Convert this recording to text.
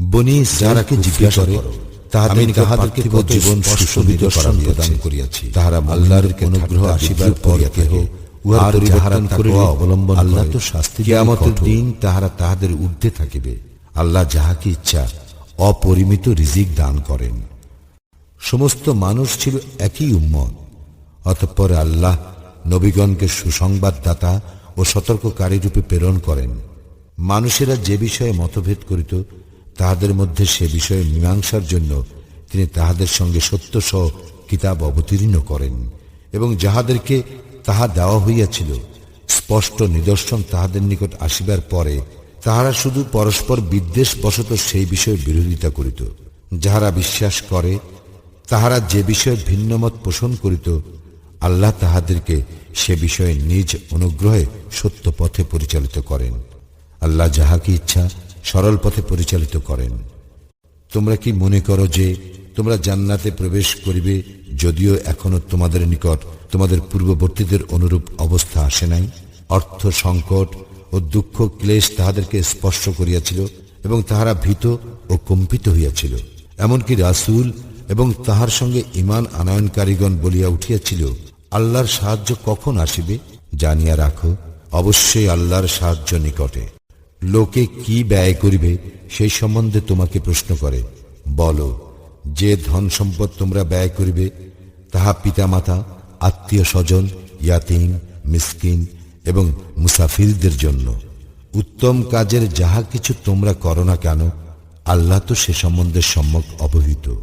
বনি যারাকে জিজ্ঞাসা করে তাহাদের তাহাদেরকে জীবন সুশোভিত প্রদান করিয়াছি? তাহারা আল্লাহর অনুগ্রহ আসিবার পর কেহ উহার পরিহারান করে অবলম্বন আল্লাহ তো শাস্তি কিয়ামতের দিন তাহারা তাহাদের ঊর্ধ্বে থাকিবে। আল্লাহ যাহাকে ইচ্ছা অপরিমিত রিজিক দান করেন। সমস্ত মানুষ ছিল একই উম্মত। অতঃপর আল্লাহ নবীগণকে সুসংবাদদাতা ও সতর্ককারী রূপে প্রেরণ করেন। মানুষেরা যে বিষয়ে মতভেদ করিত তাহাদের মধ্যে সে বিষয়ে মীমাংসার জন্য তিনি তাহাদের সঙ্গে সত্য সহ কিতাব অবতীর্ণ করেন এবং যাহাদেরকে তাহা দেওয়া হইয়াছিল, স্পষ্ট নিদর্শন তাহাদের নিকট আসিবার পরে তাহারা শুধু পরস্পর বিদ্বেষ বশত সেই বিষয়ে বিরোধিতা করিত, যাহারা বিশ্বাস করে, তাহারা যে বিষয়ে ভিন্নমত পোষণ করিত, আল্লাহ তাহাদেরকে সে বিষয়ে নিজ অনুগ্রহে সত্য পথে পরিচালিত করেন। আল্লাহ যাহাকে ইচ্ছা সরল পথে পরিচালিত করেন। তোমরা কি মনে করো যে তোমরা জান্নাতে প্রবেশ করিবে যদিও এখনও তোমাদের নিকট তোমাদের পূর্ববর্তীদের অনুরূপ অবস্থা আসে নাই? অর্থ সংকট ও দুঃখ ক্লেশ তাহাদেরকে স্পর্শ করিয়াছিল এবং তাহারা ভীত ও কম্পিত হইয়াছিল। এমনকি রাসূল এবং তাহার সঙ্গে ইমান আনয়নকারীগণ বলিয়া উঠিয়াছিল, আল্লাহর সাহায্য কখন আসিবে? জানিয়া রাখো, অবশ্যই আল্লাহর সাহায্য নিকটে। লোকে কি ব্যয় করিবে সেই সম্বন্ধে তোমাকে প্রশ্ন করে। বলো, যে ধন সম্পদ তোমরা ব্যয় করিবে, তাহা পিতামাতা আত্মীয় স্বজন ইয়াতিম, মিসকিন এবং মুসাফিরদের জন্য। উত্তম কাজের যাহা কিছু তোমরা করো না কেন, আল্লাহ তো সে সম্বন্ধে সম্যক অবহিত।